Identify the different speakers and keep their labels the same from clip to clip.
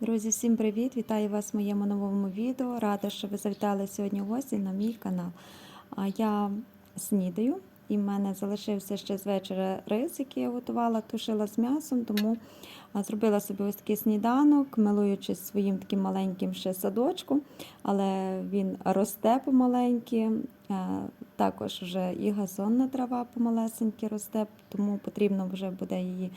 Speaker 1: Друзі, всім привіт! Вітаю вас в моєму новому відео. Рада, що ви завітали сьогодні гості на мій канал. Я снідаю, і в мене залишився ще з вечора рис, який я готувала, тушила з м'ясом, тому зробила собі ось такий сніданок, милуючись своїм таким маленьким ще садочком, але він росте помаленьки. Також вже і газонна трава помалесеньки росте, тому потрібно вже буде її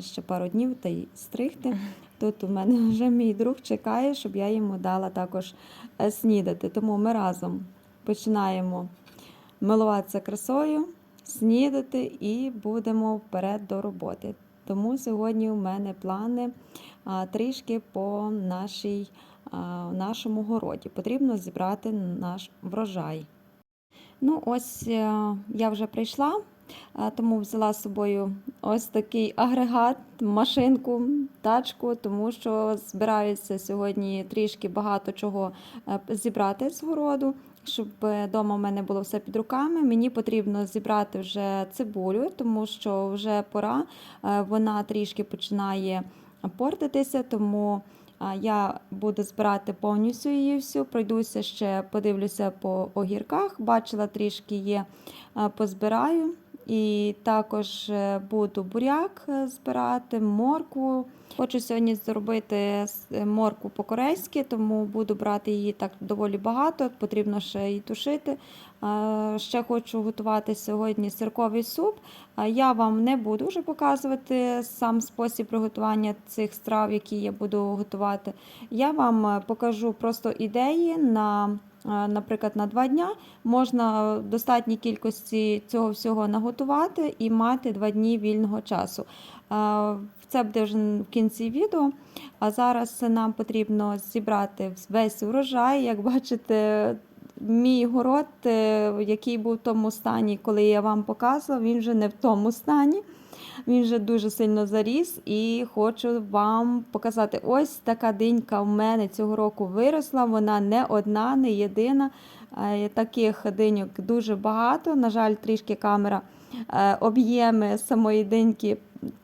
Speaker 1: ще пару днів та й стригти. Тут у мене вже мій друг чекає, щоб я йому дала також е, снідати. Тому ми разом починаємо милуватися красою, снідати і будемо вперед до роботи. Тому сьогодні у мене плани а, трішки по нашій, а, нашому городі. Потрібно зібрати наш врожай. Ну, ось е, я вже прийшла, тому взяла з собою ось такий агрегат, машинку, тачку, тому що збираюся сьогодні трішки багато чого е, зібрати з городу, щоб вдома в мене було все під руками. Мені потрібно зібрати вже цибулю, тому що вже пора, е, вона трішки починає портитися, тому. Я буду збирати повністю її всю. Пройдуся ще, подивлюся по огірках. Бачила, трішки є, позбираю. І також е, буду буряк е, збирати, моркву. Хочу сьогодні зробити е, моркву по-корейськи, тому буду брати її так доволі багато. Потрібно ще і тушити. Ще хочу готувати сьогодні сирковий суп. Я вам не буду вже показувати сам спосіб приготування цих страв, які я буду готувати. Я вам покажу просто ідеї на, наприклад, на два дня. Можна достатній кількості цього всього наготувати і мати два дні вільного часу. Е, Це буде вже в кінці відео. А зараз нам потрібно зібрати весь урожай. Як бачите, мій город, е, який був в тому стані, коли я вам показувала, він вже не в тому стані. Він вже дуже сильно заріс і хочу вам показати. Ось така динька в мене цього року виросла. Вона не одна, не єдина. Е, Таких диньок дуже багато. На жаль, трішки камера об'єми самої диньки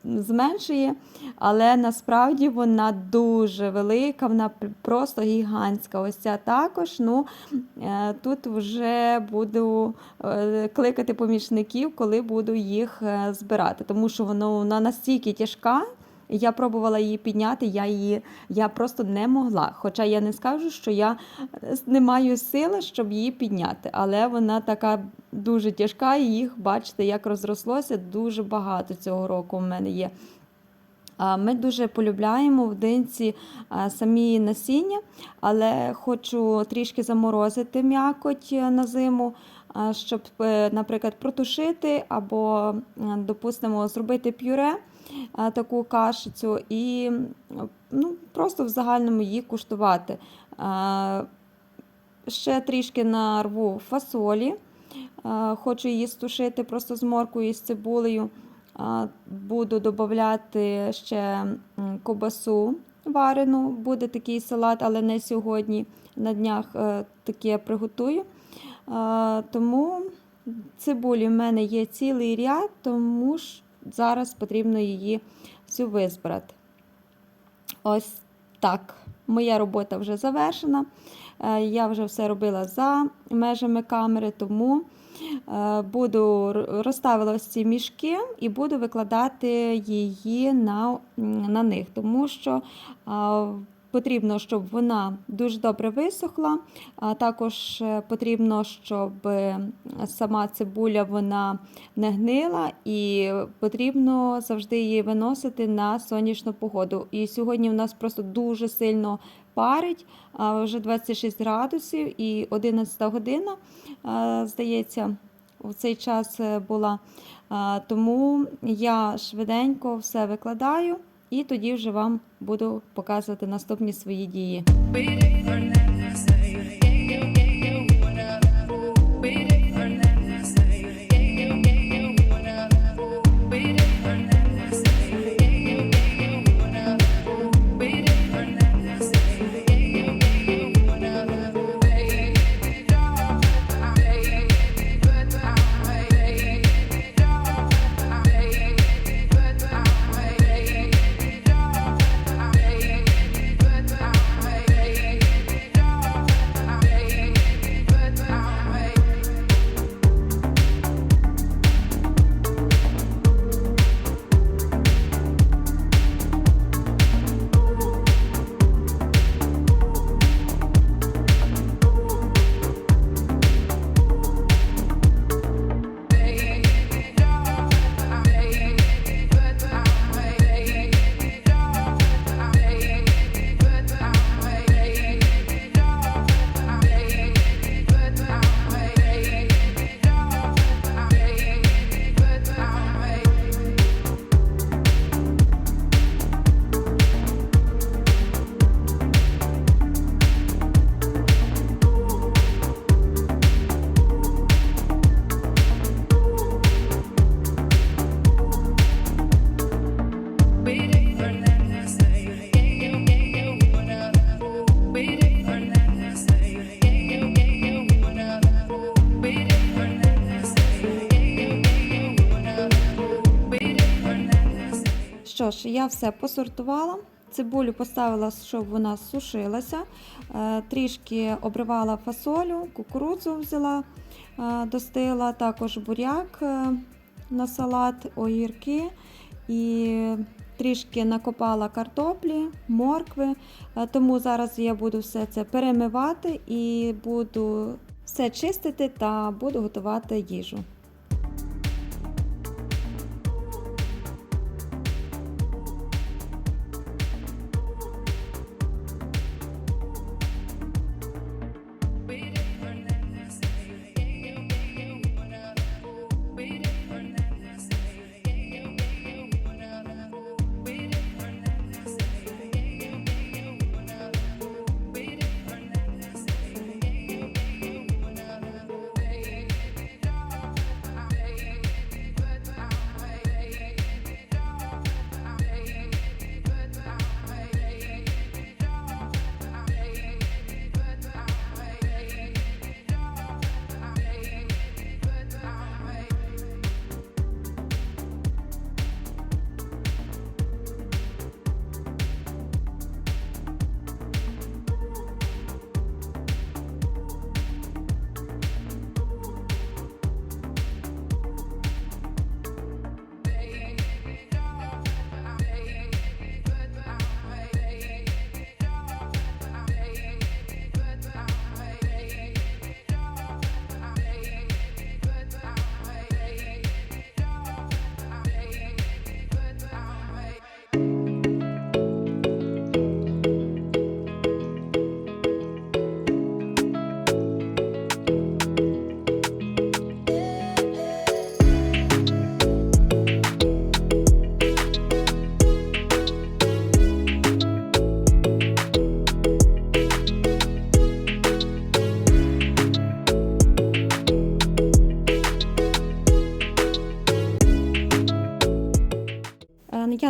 Speaker 1: зменшує, але насправді вона дуже велика, вона просто гігантська. Ось ця також. Ну, е, тут вже буду е, кликати помічників, коли буду їх е, збирати, тому що воно, вона настільки тяжка. Я пробувала її підняти, я її я просто не могла. Хоча я не скажу, що я е, не маю сили, щоб її підняти. Але вона така дуже тяжка, і їх, бачите, як розрослося, дуже багато цього року в мене є. Ми дуже полюбляємо в динці самі насіння, але хочу трішки заморозити м'якоть е, на зиму, щоб, е, наприклад, протушити або, допустимо, зробити пюре, таку кашицю, і ну, просто в загальному її куштувати. Ще трішки нарву фасолі. Хочу її стушити просто з моркою і з цибулею. Буду додати ще м, ковбасу варену. Буде такий салат, але не сьогодні. На днях е, таке приготую. Тому цибулі в мене є цілий ряд, тому ж зараз потрібно її всю визбирати. Ось так. Моя робота вже завершена. Е, Я вже все робила за межами камери, тому е, буду розставила ось ці мішки і буду викладати її на, на них, тому що потрібно, щоб вона дуже добре висохла. А також е, потрібно, щоб е, сама цибуля вона не гнила, і потрібно завжди її виносити на сонячну погоду. І сьогодні у нас просто дуже сильно парить, вже 26 градусів і 11 година, е, здається, в цей час була. Тому я швиденько все викладаю і тоді вже вам буду показувати наступні свої дії. Отже, я все посортувала. Цибулю поставила, щоб вона сушилася. Е, Трішки обривала фасолю, кукурудзу взяла, е, достила також буряк е, на салат, огірки і трішки накопала картоплі, моркви. Тому зараз я буду все це перемивати і буду все чистити та буду готувати їжу.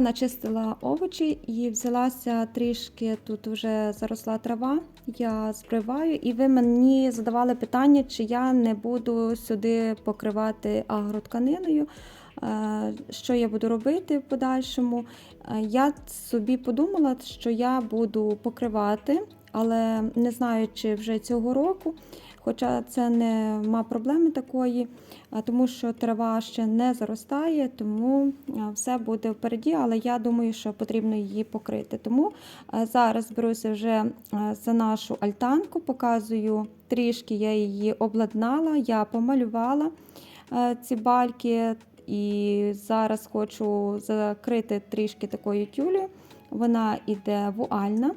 Speaker 1: Начистила овочі і взялася трішки тут вже заросла трава. Я збриваю, і ви мені задавали питання, чи я не буду сюди покривати агротканиною. Е, Що я буду робити в подальшому? Е, Я собі подумала, що я буду покривати, але не знаю, чи вже цього року. Хоча це нема проблеми такої, тому що трава ще не заростає, тому все буде впереді, але я думаю, що потрібно її покрити. Тому зараз беруся вже за нашу альтанку, показую трішки, я її обладнала, я помалювала ці бальки. І зараз хочу закрити трішки такою тюлею. Вона іде вуальна,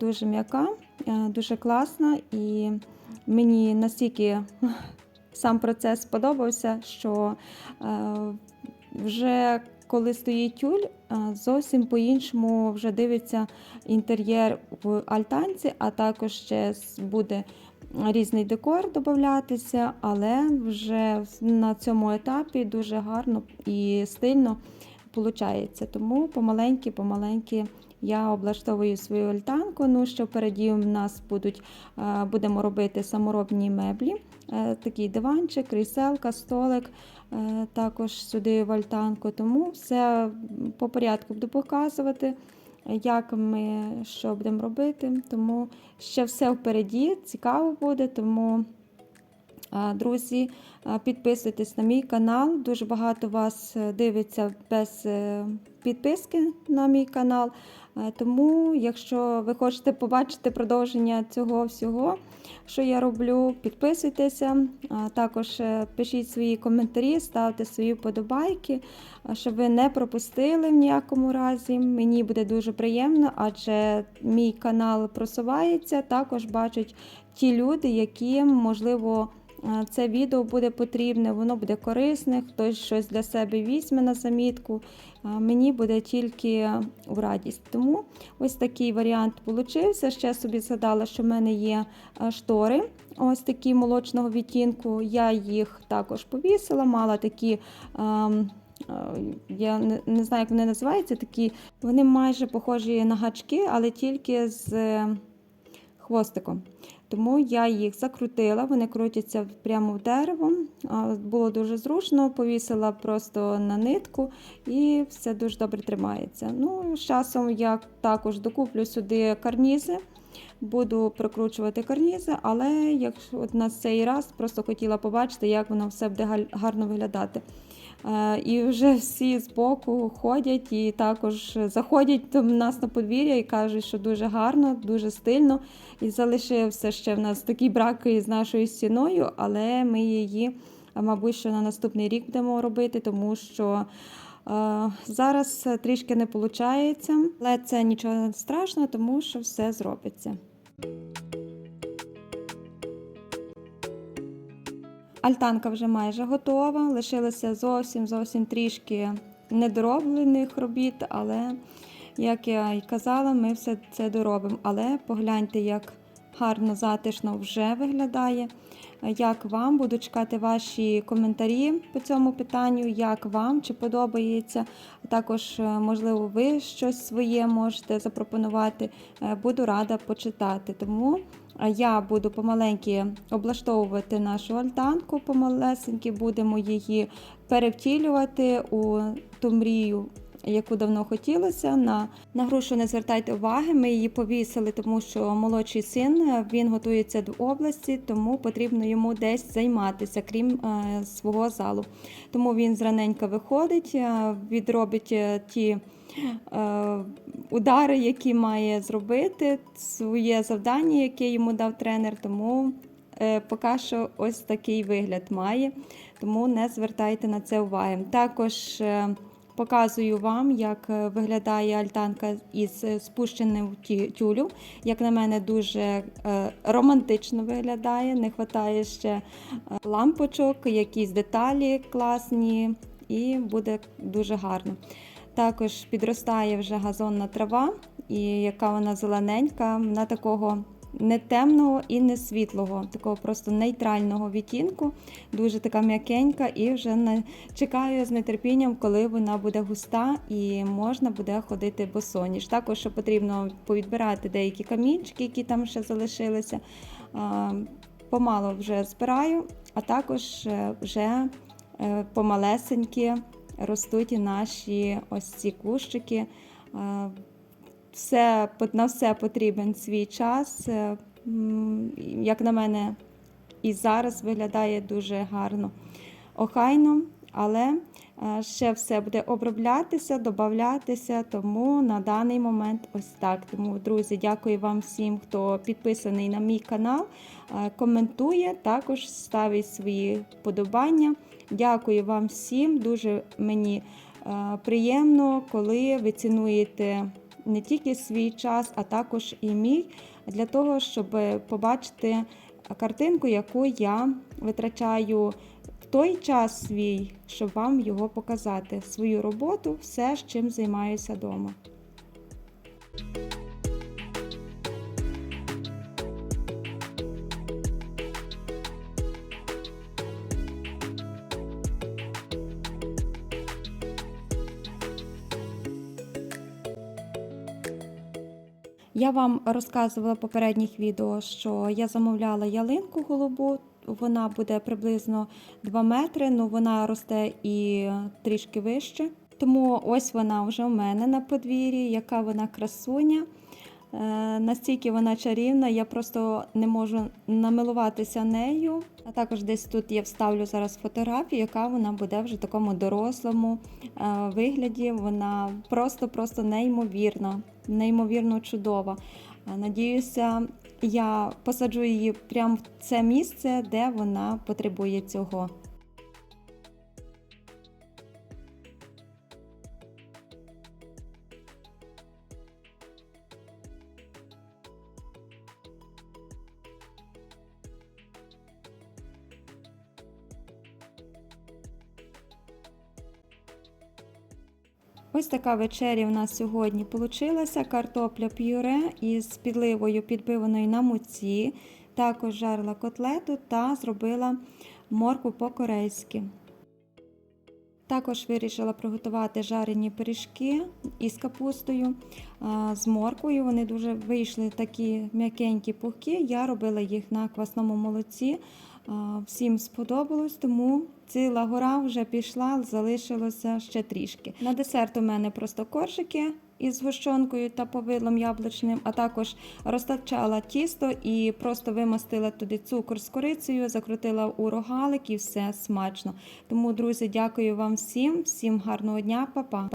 Speaker 1: дуже м'яка, дуже класна. І мені настільки сам процес сподобався, що е, вже коли стоїть тюль, е, зовсім по-іншому вже дивиться інтер'єр в альтанці, а також ще буде різний декор додатися, але вже на цьому етапі дуже гарно і стильно виходить. Тому помаленьки я облаштовую свою альтанку. Ну, що впереді в нас будуть, е, будемо робити саморобні меблі. Е, Такий диванчик, кріселка, столик. е, Також сюди в альтанку. Тому все по порядку буду показувати, як ми що будемо робити. Тому ще все впереді, цікаво буде. Тому Друзі, підписуйтесь на мій канал. Дуже багато вас е, дивиться без е, підписки на мій канал. Тому, якщо ви хочете побачити продовження цього всього, що я роблю, підписуйтеся. Також е, пишіть свої коментарі, ставте свої вподобайки, щоб ви не пропустили в ніякому разі. Мені буде дуже приємно, адже мій канал просувається. Також бачать ті люди, які можливо. Е, Це відео буде потрібне, воно буде корисне, хтось щось для себе візьме на замітку. Е, Мені буде тільки в радість. Тому ось такий варіант получився. Ще собі згадала, що в мене є е, штори, ось такі молочного відтінку. Я їх також повісила, мала такі. ем, Я не, не знаю, як вони називаються. Такі вони майже похожі на гачки, але тільки з хвостиком. Тому я їх закрутила, вони крутяться прямо в дерево. Було дуже зручно, повісила просто на нитку і все дуже добре тримається. Ну, з часом я також докуплю сюди карнізи. Буду прикручувати карнізи, але як от на цей раз просто хотіла побачити, як воно все буде гарно виглядати. Е, І вже всі збоку ходять і також заходять до нас на подвір'я і кажуть, що дуже гарно, дуже стильно. І залишився ще в нас такий брак із нашою стіною, але ми її, мабуть, що на наступний рік будемо робити, тому що. е, Зараз трішки не виходить, але це нічого страшного, тому що все зробиться. Альтанка вже майже готова. Лишилося зовсім зовсім трішки недороблених робіт, але, як я і казала, ми все це доробимо. Але погляньте, як гарно, затишно вже виглядає. Як вам буду чекати ваші коментарі по цьому питанню, як вам чи подобається. Також, е, можливо, ви щось своє можете запропонувати. Е, Буду рада почитати. Тому Я буду помаленьки облаштовувати нашу альтанку, помалесеньки будемо її перевтілювати у ту мрію, яку давно хотілося. На, на грушу не звертайте уваги, ми її повісили, тому що молодший син е, він готується до області, тому потрібно йому десь займатися, крім е, свого залу. Тому він зраненька виходить, е, відробить е, ті. Удари, які має зробити, своє завдання, яке йому дав тренер, тому поки що ось такий вигляд має, тому не звертайте на це уваги. Також показую вам, як е, виглядає альтанка із е, спущеним тюлю. Як на мене, дуже е, романтично виглядає, не вистачає ще лампочок, якісь деталі класні, і буде дуже гарно. Також підростає вже газонна трава, і яка вона зелененька, вона такого не темного і не світлого, такого просто нейтрального відтінку, дуже така м'якенька, і вже не чекаю з нетерпінням, коли вона буде густа і можна буде ходити босоніж. Також що потрібно повідбирати деякі камінчики, які там ще залишилися. Помало вже збираю, а також е, вже е, помалесенькі ростуть наші ось ці кущики. Все, на все потрібен свій час. Е, Як на мене, і зараз виглядає дуже гарно. Охайно, але е, ще все буде оброблятися, додатися, тому на даний момент ось так. Тому, друзі, дякую вам всім, хто підписаний на мій канал, е, коментує, також ставить свої вподобання. Дякую вам всім. Дуже мені приємно, коли ви цінуєте не тільки свій час, а також і мій, для того, щоб побачити картинку, яку я витрачаю в той час свій, щоб вам його показати. Свою роботу, все, з чим займаюся вдома. Я вам розказувала в попередніх відео, що я замовляла ялинку голубу. Вона буде приблизно 2 метри, але вона росте і трішки вище. Тому ось вона вже у мене на подвір'ї, яка вона красуня. Е, Настільки вона чарівна, я просто не можу намилуватися нею. А також десь тут я вставлю зараз фотографію, яка вона буде вже в такому дорослому е, вигляді. Вона просто-просто неймовірна, неймовірно чудова. Е, Надіюся, я посаджу її прямо в це місце, де вона потребує цього. Ось така вечеря у нас сьогодні вийшла. Картопля пюре із підливою підбиваною на муці. Також жарила котлету та зробила моркву по-корейськи. Також вирішила приготувати жарені пиріжки із капустою, з морквою. Вони дуже вийшли такі м'якенькі, пухкі. Я робила їх на квасному молоці. Всім сподобалось, тому ціла гора вже пішла, залишилося ще трішки. На десерт у мене просто коржики із згущенкою та повидлом яблучним, а також розтачала тісто і просто вимастила туди цукор з корицею, закрутила у рогалик і все смачно. Тому, друзі, дякую вам всім, всім гарного дня, па-па!